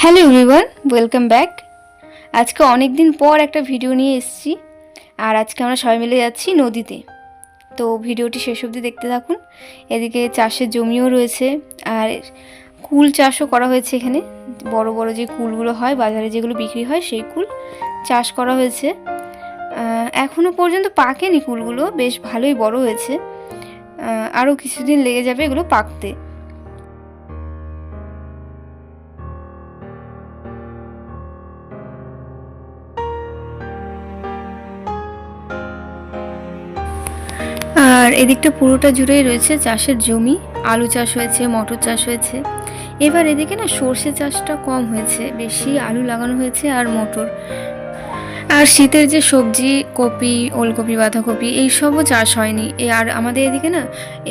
Hello everyone welcome back আজকে অনেক দিন পর একটা ভিডিও নিয়ে এসেছি, আর আজকে আমরা সবাই মিলে যাচ্ছি নদীতে। তো ভিডিওটি শেষ অবধি দেখতে থাকুন। এদিকে চাষের জমিও রয়েছে, আর কুল চাষও করা হয়েছে এখানে। বড় বড় যে কুলগুলো হয়, বাজারে যেগুলো বিক্রি হয়, সেই কুল চাষ করা হয়েছে। এখনও পর্যন্ত পাকেনি কুলগুলো, বেশ ভালোই বড় হয়েছে। আরও কিছুদিন লেগে যাবে এগুলো পাকতে। আর এদিকটা পুরোটা জুড়েই রয়েছে চাষের জমি, আলু চাষ হয়েছে, মটর চাষ হয়েছে। এবার এদিকে না সর্ষে চাষটা কম হয়েছে, বেশি আলু লাগানো হয়েছে আর মটর। আর শীতের যে সবজি, কপি, ওলকপি, বাঁধাকপি, এইসবও চাষ হয়নি। আর আমাদের এদিকে না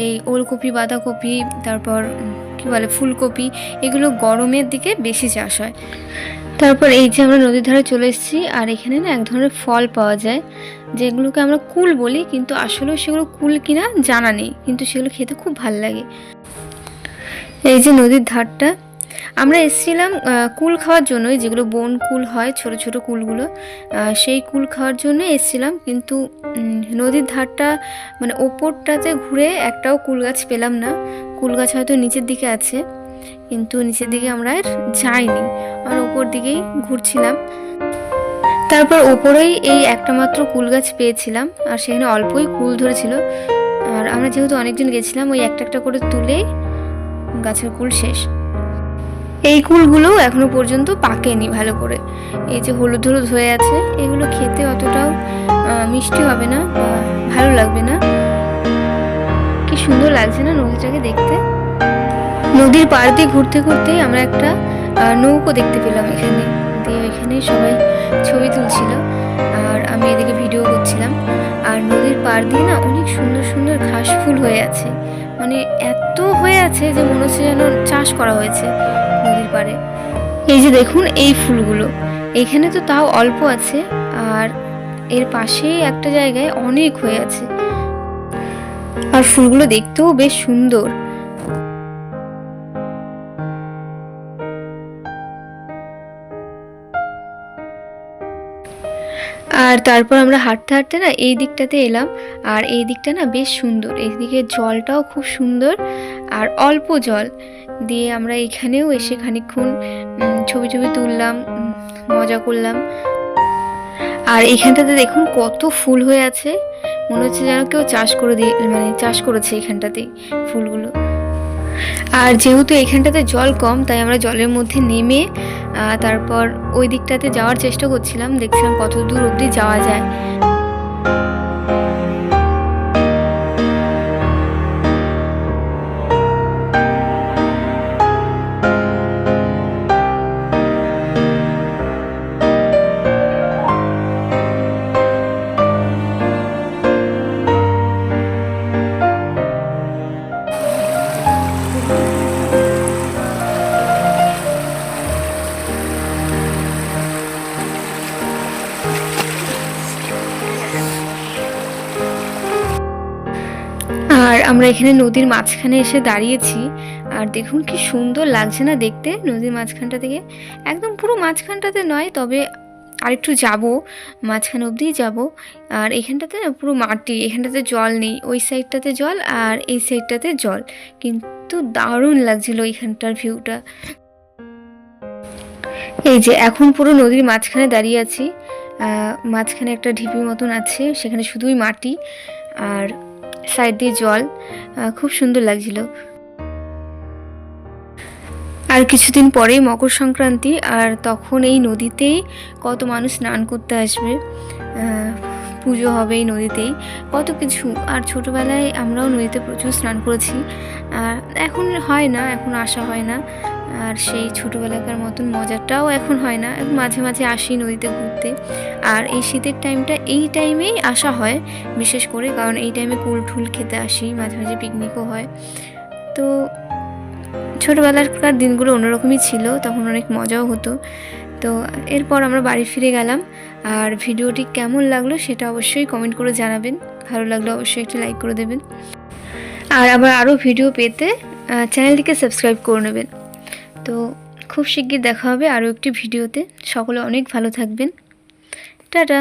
এই ওলকপি, বাঁধাকপি, তারপর কি বলে ফুলকপি, এগুলো গরমের দিকে বেশি চাষ হয়। তারপর এই যে আমরা নদীর ধারে চলে এসেছি আর এখানে না এক ধরনের ফল পাওয়া যায়। যেগুলোকে আমরা কুল বলি, কিন্তু আসলেও সেগুলো কুল কিনা জানা নেই, কিন্তু সেগুলো খেতে খুব ভালো লাগে। এই যে নদীর ধারটা, আমরা এসেছিলাম কুল খাওয়ার জন্যই, যেগুলো বন কুল হয়, ছোট ছোট কুলগুলো সেই কুল খাওয়ার জন্য এসেছিলাম, কিন্তু নদীর ধারটা মানে ওপরটাতে ঘুরে একটাও কুল গাছ পেলাম না। কুল গাছ হয়তো নিচের দিকে আছে, কিন্তু নিচের দিকে আমরা আর যাইনি, আর ওপর দিকেই ঘুরছিলাম। তারপর ওপরেই এই একটা মাত্র কুল গাছ পেয়েছিলাম, আর সেখানে অল্পই কুল ধরেছিল। আর আমরা যেহেতু অনেকজন গেছিলাম, ওই একটা একটা করে তুলেই গাছের কুল শেষ। এই কুলগুলো এখনও পর্যন্ত পাকেনি ভালো করে। এই যে হলুদ হলুদ হয়ে আছে, এগুলো খেতে অতটাও মিষ্টি হবে না ভালো লাগবে না। কি সুন্দর লাগছে না নদীটাকে দেখতে। নদীর পাড় দিয়ে ঘুরতে ঘুরতেই আমরা একটা নৌকো দেখতে পেলাম এখানে। দিয়ে এখানে সবাই ছবি তুলছিল আর আমি এদিকে ভিডিও করছিলাম। আর নদীর পাড় দিয়ে না অনেক সুন্দর সুন্দর ঘাস ফুল হয়ে আছে। মানে এত হয়ে আছে যে মনে হচ্ছে যেন চাষ করা হয়েছে নদীর পাড়ে। এই যে দেখুন এই ফুলগুলো। এখানে তো তাও অল্প আছে আর এর পাশেই একটা জায়গায় অনেক হয়ে আছে। আর ফুলগুলো দেখতেও বেশ সুন্দর। আর তারপর আমরা হাঁটতে হাঁটতে না এই দিকটাতে এলাম আর এই দিকটা না বেশ সুন্দর। এইদিকে জলটাও খুব সুন্দর আর অল্প জল। দিয়ে আমরা এখানেও এসে খানিকক্ষণ উম, ছবি ছবি তুললাম মজা করলাম। আর এখানটাতে দেখুন কত ফুল হয়ে আছে। মনে হচ্ছে যেন কেউ চাষ করে দিয়ে মানে চাষ করেছে এখানটাতে ফুলগুলো। আর যেহেতু এখানটাতে জল কম, তাই আমরা জলের মধ্যে নেমে তারপর ওই দিকটাতে যাওয়ার চেষ্টা করছিলাম। দেখছিলাম কত দূর অবধি যাওয়া যায়। আমরা এখানে নদীর মাঝখানে এসে দাঁড়িয়েছি। আর দেখুন কি সুন্দর লাগছে না দেখতে নদীর মাঝখানটা থেকে। একদম পুরো মাঝখানটাতে নয়, তবে আরেকটু যাব, মাঝখান অবধিই যাব। আর এখানটাতে না পুরো মাটি, এখানটাতে জল নেই, ওই সাইডটাতে জল আর এই সাইডটাতে জল। কিন্তু দারুণ লাগছিল এইখানটার ভিউটা। এই যে এখন পুরো নদীর মাঝখানে দাঁড়িয়ে আছি। মাঝখানে একটা ঢিপি মতন আছে, সেখানে শুধুই মাটি। আর সাইড দিয়ে জল খুব সুন্দর লাগছিল। আর কিছুদিন পরেই মকর সংক্রান্তি, আর তখন এই নদীতেই কত মানুষ স্নান করতে আসবে। পুজো হবে এই নদীতেই। কত কিছু। আর ছোটোবেলায় আমরাও নদীতে প্রচুর স্নান করেছি। আর এখন হয় না, এখন আসা হয় না। আর সেই ছোটোবেলাকার মতন মজাটাও এখন হয় না। এখন মাঝে মাঝে আসি নদীতে ঘুরতে। আর এই শীতের টাইমটা এই টাইমেই আসা হয়, বিশেষ করে কারণ এই টাইমে কুল ঠুল খেতে আসি, মাঝে মাঝে পিকনিকও হয়। তো ছোটোবেলাকার দিনগুলো অন্যরকমই ছিল, তখন অনেক মজাও হতো। তো এরপর আমরা বাড়ি ফিরে গেলাম। আর ভিডিওটি কেমন লাগল সেটা অবশ্যই কমেন্ট করে জানাবেন। ভালো লাগলে অবশ্যই একটি লাইক করে দেবেন। আর আবার আরও ভিডিও পেতে চ্যানেলটিকে সাবস্ক্রাইব করে নেবেন। তো খুব শিগগির দেখা হবে আরও একটি ভিডিওতে। সকলে অনেক ভালো থাকবেন। টাটা।